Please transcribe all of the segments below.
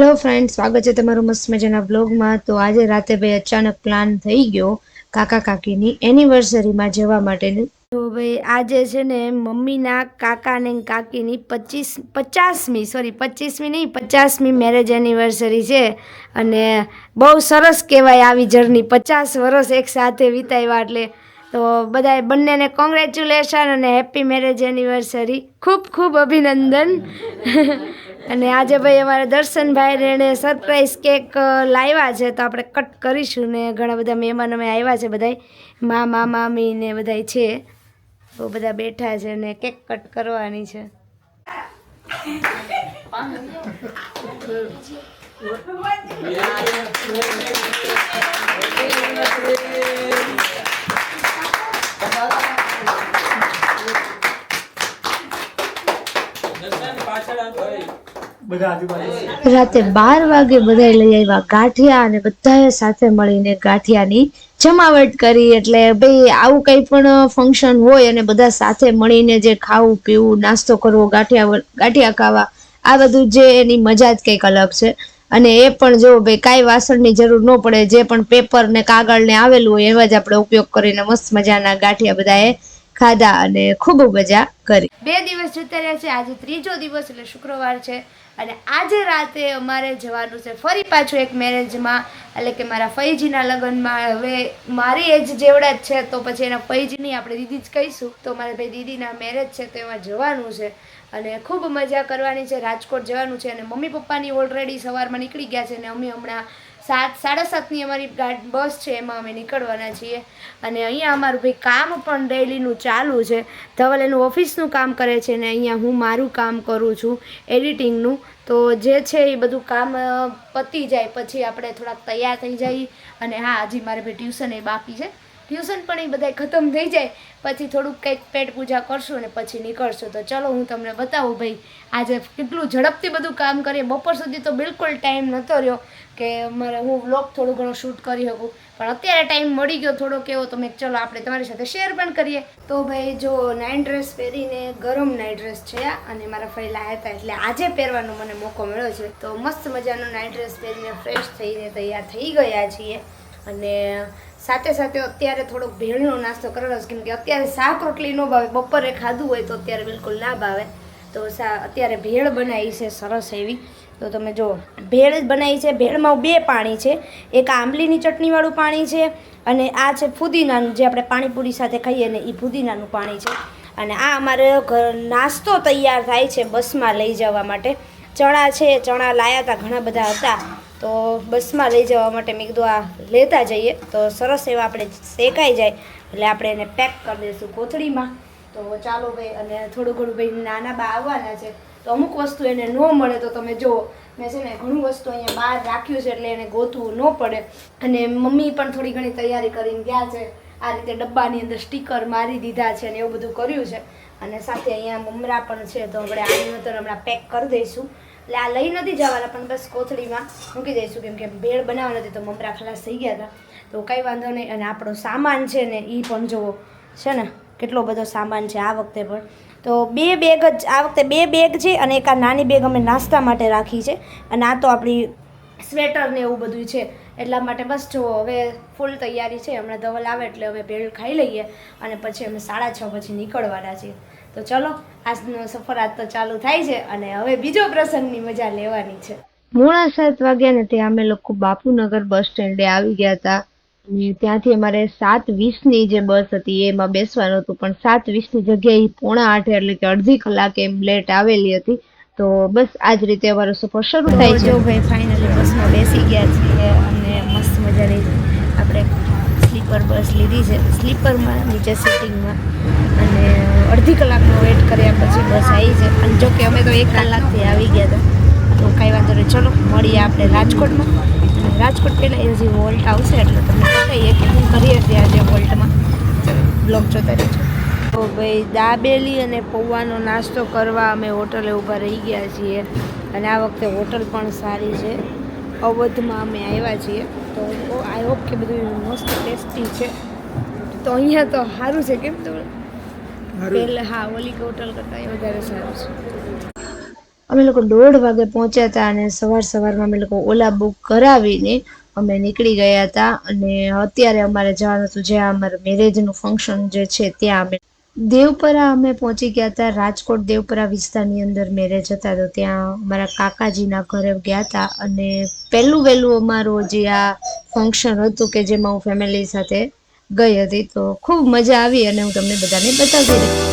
Hello friend સ્વાગત છે તમારું મસ્ત મજાના બ્લોગમાં તો આજે રાતે ભાઈ અચાનક પ્લાન થઈ ગયો કાકા કાકીની એનિવર્સરીમાં જવા માટેની. તો ભાઈ આજે છે ને મમ્મીના કાકા ને કાકીની પચીસ, પચાસમી સોરી પચીસમી નહીં, પચાસમી મેરેજ એનિવર્સરી છે. અને બહુ સરસ કહેવાય આવી જર્ની પચાસ વર્ષ એક સાથે વિતાવ્યા એટલે તો બધા બંનેને કોંગ્રેચ્યુલેશન અને હેપી મેરેજ એનિવર્સરી ખૂબ ખૂબ અભિનંદન. અને આજે ભાઈ અમારા દર્શનભાઈ એણે સરપ્રાઈઝ કેક લાવ્યા છે. તો આપણે કટ કરીશું ને ઘણા બધા મહેમાન અમે આવ્યા છે બધાય. મામા મામી ને બધાય છે. તો બધા બેઠા છે ને કેક કટ કરવાની છે. Yeah, રાતે બાર વાગે બધા લઈ આવ્યા ગાંઠિયા અને બધાએ સાથે મળીને ગાંઠિયાની જમાવટ કરી એટલે ભાઈ આવું કંઈ પણ ફંક્શન હોય અને બધા સાથે મળીને જે ખાવું, પીવું, નાસ્તો કરવો, ગાંઠિયા ગાંઠિયા ખાવા, આ બધું જે એની મજા જ કંઈક અલગ છે. અને એ પણ જો ભાઈ કાંઈ વાસણની જરૂર ન પડે, જે પણ પેપર ને કાગળ ને આવેલું હોય એવા જ આપણે ઉપયોગ કરીને મસ્ત મજાના ગાંઠિયા બધાએ ખાધા અને ખૂબ મજા કરી. બે દિવસ જતા રહ્યા છે, આજે ત્રીજો દિવસ એટલે શુક્રવાર છે અને આજે રાતે અમારે જવાનું છે ફરી પાછું એક મેરેજમાં એટલે કે મારા ફૈજીના લગ્નમાં. હવે મારી એજ જેવડા જ છે, તો પછી એના ફૈજીની આપણે દીદી જ કહીશું. તો મારા ભાઈ દીદીના મેરેજ છે, તો એમાં જવાનું છે. અને ખૂબ મજા કરવાની છે. રાજકોટ જવાનું છે અને મમ્મી પપ્પાની ઓલરેડી સવારમાં નીકળી ગયા છે અને અમે હમણાં સાત, સાડા સાતની અમારી બસ છે. એમાં અમે નીકળવાના છીએ. અને અહીંયા અમારું ભાઈ કામ પણ ડેઈલીનું ચાલુ છે. ધવલ એનું ઓફિસનું કામ કરે છે ને અહીંયા હું મારું કામ કરું છું, એડિટિંગનું. તો જે છે એ બધું કામ પતી જાય. પછી આપણે થોડાક તૈયાર થઈ જઈએ. અને હા, હજી મારે ભાઈ ટ્યુશન એ બાકી છે. ટ્યુશન પણ એ બધા ખતમ થઈ જાય. પછી થોડુંક કંઈક પેટ પૂજા કરશું અને પછી નીકળશું. તો ચલો હું તમને બતાવું ભાઈ, આજે કેટલું ઝડપથી બધું કામ કરીએ. બપોર સુધી તો બિલકુલ ટાઈમ નહોતો રહ્યો કે મારે હું વ્લોગ થોડું ઘણું શૂટ કરી શકું. પણ અત્યારે ટાઈમ મળી ગયો થોડો કેવો તો મેં ચલો આપણે તમારી સાથે શેર પણ કરીએ. તો ભાઈ, જો નાઇટ ડ્રેસ પહેરીને ગરમ નાઇટ ડ્રેસ છે અને મારા ફૈલા હતા એટલે આજે પહેરવાનો મને મોકો મળ્યો છે. તો મસ્ત મજાનો નાઇટ ડ્રેસ પહેરીને ફ્રેશ થઈને તૈયાર થઈ ગયા છીએ. અને સાથે સાથે અત્યારે થોડોક ભેળનો નાસ્તો કરેલો છે, કેમ કે અત્યારે શાક રોટલી ન ભાવે, બપોરે ખાધું હોય તો અત્યારે બિલકુલ ના ભાવે. તો સા અત્યારે ભેળ બનાવી છે, સરસ એવી. તો તમે જો, ભેળ બનાવી છે, ભેળમાં બે પાણી છે. એક આંબલીની ચટણીવાળું પાણી છે અને આ છે ફુદીનાનું, જે આપણે પાણીપુરી સાથે ખાઈએ ને એ ફુદીનાનું પાણી છે. અને આ અમારે ઘર, નાસ્તો તૈયાર થાય છે બસમાં લઈ જવા માટે. ચણા છે, ચણા લાયા હતા, ઘણા બધા હતા. તો બસમાં લઈ જવા માટે મેં કીધું, આ લેતા જઈએ. તો સરસ એવા આપણે શેકાઈ જાય, એટલે આપણે એને પેક કરી દઈશું કોથળીમાં. તો ચાલો ભાઈ, અને થોડું ઘણું ભાઈ નાના બા આવવાના છે. તો અમુક વસ્તુ એને ન મળે, તો તમે જુઓ. મેં છે ને ઘણું વસ્તુ અહીંયા બહાર રાખ્યું છે, એટલે એને ગોતવું ન પડે. અને મમ્મી પણ થોડી ઘણી તૈયારી કરીને ગયા છે. આ રીતે ડબ્બાની અંદર સ્ટીકર મારી દીધા છે અને એવું બધું કર્યું છે. અને સાથે અહીંયા મમરા પણ છે, તો આપણે આની અંદર હમણાં પેક કરી દઈશું. એટલે આ લઈ નથી જવાના, પણ બસ કોથળીમાં મૂકી દઈશું, કેમ કે ભેળ બનાવવા નથી, તો મમરા ખલાસ થઈ ગયા હતા. તો કંઈ વાંધો નહીં, અને આપણો સામાન છે ને એ પણ જુઓ. છે ને, કેટલો બધો સામાન છે આ વખતે પણ. તો બે બેગ જ, આ વખતે બે બેગ છે, અને એક આ નાની બેગ અમે નાસ્તા માટે રાખી છે. અને આ તો આપણી સ્વેટર ને એવું બધું છે. એટલા માટે બસ જો હવે ફૂલ તૈયારી છે, હમણાં ધવલ આવે એટલે હવે ભેળ ખાઈ લઈએ. અને પછી અમે સાડા છ પછી નીકળવાના છીએ. તો ચલો આજનો સફર આજ તો ચાલુ થાય છે અને હવે બીજો પ્રસંગની મજા લેવાની છે. મોડા સાત વાગ્યા ને ત્યાં અમે લોકો બાપુનગર બસ સ્ટેન્ડે આવી ગયા હતા. અને ત્યાંથી અમારે સાત વીસની જે બસ હતી એમાં બેસવાનું હતું. પણ સાત વીસની જગ્યાએ પોણા આઠે એટલે કે અડધી કલાક એમ લેટ આવેલી હતી. તો બસ આ જ રીતે અમારો સફર શરૂ થાય છે. ભાઈ ફાઇનલી બસમાં બેસી ગયા છીએ અને મસ્ત મજાની આપણે સ્લીપર બસ લીધી છે. સ્લીપરમાં નીચે સિટિંગમાં અડધી કલાકનો વેટ કર્યા પછી બસ આવી છે અને જો કે અમે તો એક કલાકથી આવી ગયા હતા. તો કાંઈ વાંધો નહીં. ચલો, મળીએ આપણે રાજકોટમાં. અને રાજકોટ પહેલાં હજી વોલ્ટ આવશે એટલે તમને બતાવીએ કે હું કરીએ છીએ આજે વોલ્ટમાં. બ્લોગ જોતા રહેજો. તો ભાઈ, દાબેલી અને પૌવાનો નાસ્તો કરવા અમે હોટલે ઊભા રહી ગયા છીએ. અને આ વખતે હોટલ પણ સારી છે. અવધમાં અમે આવ્યા છીએ. તો આઈ હોપ કે બધું મસ્ત ટેસ્ટી છે. તો અહીંયા તો સારું છે, કેમ તો? પહેલાં હા ઓલી હોટલ કરતાં એ વધારે સારું છે. અમે લોકો દોઢ વાગે પહોંચ્યા હતા અને સવાર સવારમાં અમે લોકો ઓલા બુક કરાવીને અમે નીકળી ગયા હતા અને અત્યારે અમારે જવાનું હતું જ્યાં અમારે મેરેજનું ફંક્શન જે છે ત્યાં અમે દેવપરા અમે પહોંચી ગયા હતા. રાજકોટ દેવપરા વિસ્તારની અંદર મેરેજ હતા તો ત્યાં અમારા કાકાજીના ઘરે ગયા હતા અને પહેલું વહેલું અમારું જે આ ફંક્શન હતું કે જેમાં હું ફેમિલી સાથે ગઈ હતી તો ખૂબ મજા આવી અને હું તમને બધાને બતાવતી રહી.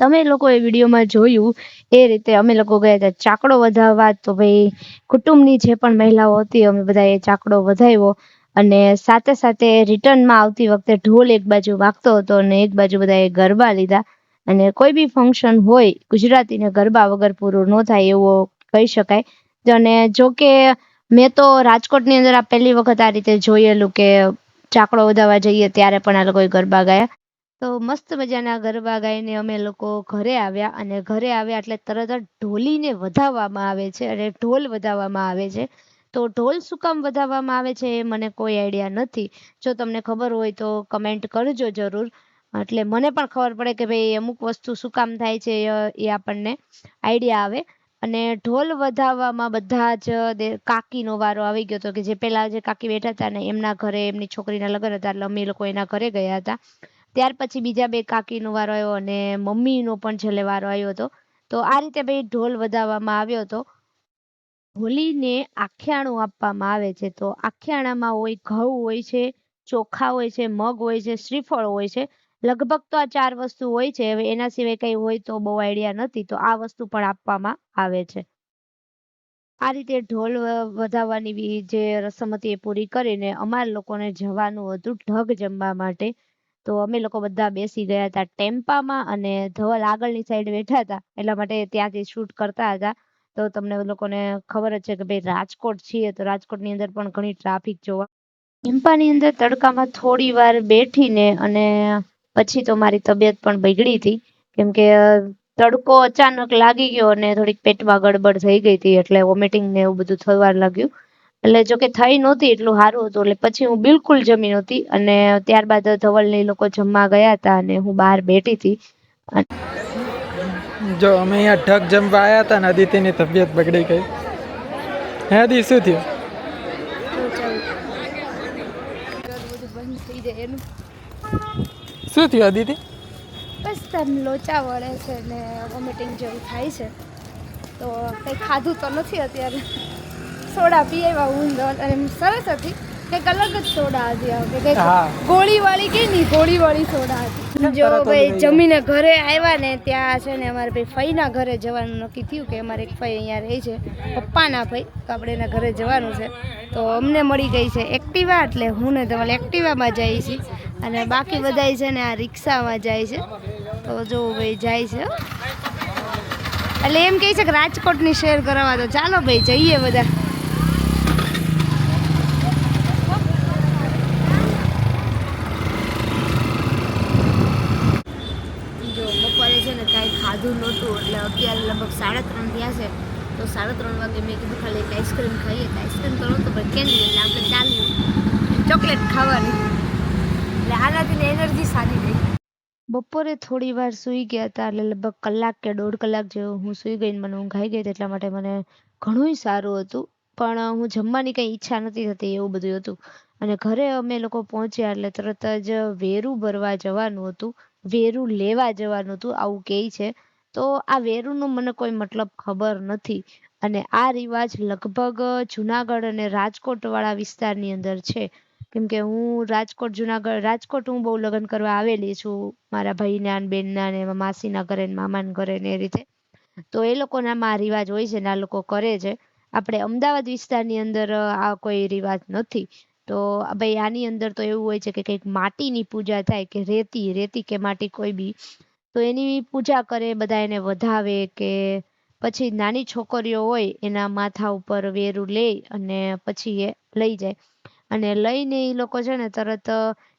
તમે લોકોએ વિડીયોમાં જોયું એ રીતે અમે લોકો ગયા હતા ચાકડો વધાવવા તો ભાઈ કુટુંબની જે પણ મહિલાઓ હતી અમે બધાએ ચાકડો વધાવ્યો અને સાથે સાથે રિટર્નમાં આવતી વખતે ઢોલ એક બાજુ વાગતો હતો અને એક બાજુ બધાએ ગરબા લીધા. અને કોઈ બી ફંક્શન હોય, ગુજરાતીને ગરબા વગર પૂરું ન થાય એવો કહી શકાય. અને જો કે મેં તો રાજકોટની અંદર આ પહેલી વખત આ રીતે જોયેલું કે ચાકડો વધાવવા જઈએ ત્યારે પણ આ લોકોએ ગરબા ગાયા. તો મસ્ત મજાના ગરબા ગાઈને અમે લોકો ઘરે આવ્યા અને ઘરે આવ્યા એટલે તરત જ ઢોલીને વધાવવામાં આવે છે અને ઢોલ વધાવવામાં આવે છે. તો ઢોલ શું કામ વધાવવામાં આવે છે એ મને કોઈ આઈડિયા નથી. જો તમને ખબર હોય તો કમેન્ટ કરજો જરૂર. એટલે મને પણ ખબર પડે કે ભાઈ અમુક વસ્તુ શું કામ થાય છે એ આપણને આઈડિયા આવે. અને ઢોલ વધાવવામાં બધા જ કાકીનો વારો આવી ગયો હતો કે જે પેલા જે કાકી બેઠા હતા ને એમના ઘરે એમની છોકરીના લગ્ન હતા એટલે અમે લોકો એના ઘરે ગયા હતા. ત્યાર પછી બીજા બે કાકીનો વારો આવ્યો અને મમ્મીનો પણ છેલ્લે વારો આવ્યો હતો. તો આ રીતે ભાઈ ઢોલ વધાવવામાં આવ્યો હતો. હોલીને આખ્યાણું આપવામાં આવે છે. તો આખ્યાણામાં હોય, ઘઉં હોય છે, ચોખા હોય છે, મગ હોય છે, શ્રીફળ હોય છે. લગભગ તો આ ચાર વસ્તુ હોય છે. હવે એના સિવાય કઈ હોય તો બહુ આઈડિયા નથી. તો આ વસ્તુ પણ આપવામાં આવે છે. આ રીતે ઢોલ વધાવવાની જે રસમ હતી એ પૂરી કરીને અમારે લોકોને જવાનું હતું ઢગ જમવા માટે. તો અમે લોકો બધા બેસી ગયા હતા ટેમ્પામાં અને ધવલ આગળની સાઈડ બેઠા હતા. એટલા માટે ત્યાંથી શૂટ કરતા હતા. તો તમને લોકોને ખબર જ છે કે ભાઈ રાજકોટ છીએ તો રાજકોટની અંદર પણ ઘણી ટ્રાફિક જોવા ટેમ્પાની અંદર તડકામાં થોડી વાર બેઠીને અને પછી તો મારી તબિયત પણ બગડી હતી. કેમ કે તડકો અચાનક લાગી ગયો અને થોડીક પેટમાં ગડબડ થઈ ગઈ હતી એટલે વોમિટિંગ ને એવું બધું થવા લાગ્યું. એટલે જો કે થઈ નહોતી એટલું સારું હતું. એટલે પછી હું બિલકુલ જમી નહોતી. અને ત્યારબાદ ધવલ ને લોકો જમવા ગયા હતા અને હું બહાર બેઠી હતી. જો અમે અહીંયા ઢગ જમવા આવ્યા હતા ને અદિતિની તબિયત બગડી ગઈ. હે દી શું થયું? શું થયું અદિતિ? બસ તમ લોચા વળે છે ને વોમિટિંગ જેવું થાય છે. તો કંઈ ખાધું તો નથી અત્યારે. સોડા પી આવ્યા ઊંઘ અને એમ સરસ હતી. કંઈક અલગ જ સોડા હતી આ કે કંઈક હા. ગોળીવાળી કે નહીં ગોળીવાળી સોડા હતી. જો ભાઈ જમીને ઘરે આવ્યા ને ત્યાં છે ને અમારે ભાઈ ફઈના ઘરે જવાનું નક્કી થયું કે અમારે એક ફઈ અહીંયા રહે છે પપ્પાના ફઈ તો આપણે એના ઘરે જવાનું છે. તો અમને મળી ગઈ છે એક્ટિવા એટલે હું ને તમારે એક્ટિવામાં જઈએ છીએ. અને બાકી બધાય છે ને આ રિક્ષામાં જાય છે. તો જો ભાઈ જાય છે હો. એટલે એમ કહે છે કે રાજકોટની શેર કરાવવા તો ચાલો ભાઈ જઈએ બધા જો બપોરે છે ને કાંઈ ખાધું નહોતું એટલે અત્યારે લગભગ સાડા ત્રણ થયા છે. તો સાડા ત્રણ વાગે મેં કીધું ખાલી એક આઈસ્ક્રીમ ખાઈએ. તો આઈસ્ક્રીમ તો નહોતું, પણ કેન્ડી એટલે આપણે ચાલ્યું ચોકલેટ ખાવાની. એટલે આનાથી એનર્જી સારી રહી. બપોરે થોડી વાર સૂઈ ગયા હતા, એટલે લગભગ કલાક કે દોઢ કલાક જેવું હું સૂઈ ગઈ મને ઊંઘ આવી ગઈ એટલા માટે મને ઘણુંય સારું હતું. પણ હું જમવાની કંઈ ઈચ્છા નથી થતી, એવું બધું હતું. અને ઘરે અમે લોકો પહોંચ્યા, એટલે તરત જ વેરું ભરવા જવાનું હતું. વેરું લેવા જવાનું હતું, આવું કહે છે. તો આ વેરુનો મને કોઈ મતલબ ખબર નથી. અને આ રિવાજ લગભગ જુનાગઢ અને રાજકોટ વાળા વિસ્તારની અંદર છે. કેમ હું રાજકોટ, જુનાગઢ, રાજકોટ હું બહુ લગ્ન કરવા આવેલી છું. મારા ભાઈના ને બેનના ને માસીના ઘરે ને મામાના ઘરે ને એ રીતે. તો એ લોકોનામાં આ રિવાજ હોય છે ને આ લોકો કરે છે. આપણે અમદાવાદ વિસ્તારની અંદર આ કોઈ રિવાજ નથી. તો ભાઈ આની અંદર તો એવું હોય છે કે કંઈક માટીની પૂજા થાય કે રેતી રેતી કે માટી કોઈ બી. તો એની પૂજા કરે બધા એને વધાવે કે પછી નાની છોકરીઓ હોય એના માથા ઉપર વેરું લે અને પછી એ લઈ જાય. અને લઈને એ લોકો છે ને તરત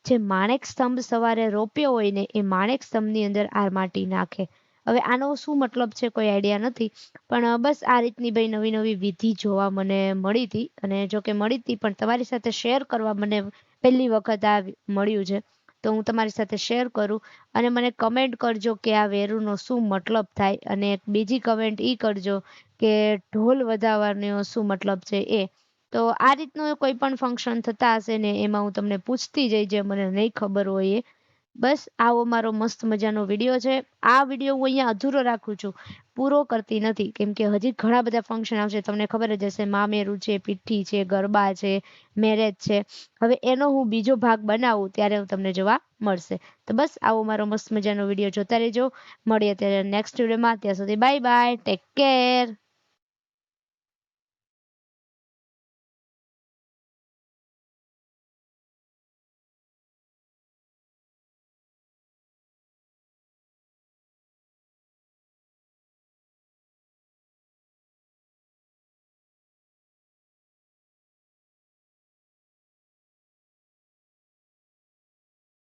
જે માણેક સ્તંભ સવારે રોપ્યો હોય ને એ માણેક સ્તંભની અંદર આ માટી નાખે. હવે આનો શું મતલબ છે કોઈ આઈડિયા નથી, પણ બસ આ રીતની ભાઈ નવી નવી વિધિ જોવા મને મળી હતી અને જો કે મળી હતી પણ તમારી સાથે શેર કરવા મને પહેલી વખત આ મળ્યું છે. તો હું તમારી સાથે શેર કરું અને મને કમેન્ટ કરજો કે આ વેરુનો શું મતલબ થાય અને બીજી કમેન્ટ એ કરજો કે ઢોલ વધારવાનો શું મતલબ છે એ. તો આ રીતનું કોઈ પણ ફંક્શન થતા હશે ને એમાં હું તમને પૂછતી જઈ જે મને નહીં ખબર હોય એ. બસ આવો મારો મસ્ત મજાનો વીડિયો છે. આ વીડિયો હું અહીંયા અધૂરો રાખું છું. પૂરો કરતી નથી. કેમ કે હજી ઘણા બધા ફંક્શન આવશે. તમને ખબર જ હશે, મામેરું છે, પીઠી છે, ગરબા છે મેરેજ છે. હવે એનો હું બીજો ભાગ બનાવું, ત્યારે હું તમને જોવા મળશે. તો બસ આવો મારો મસ્ત મજાનો વીડિયો જોતા રહેજો. મળીએ ત્યારે નેક્સ્ટ વિડીયોમાં. ત્યાં સુધી બાય બાય ટેક કેર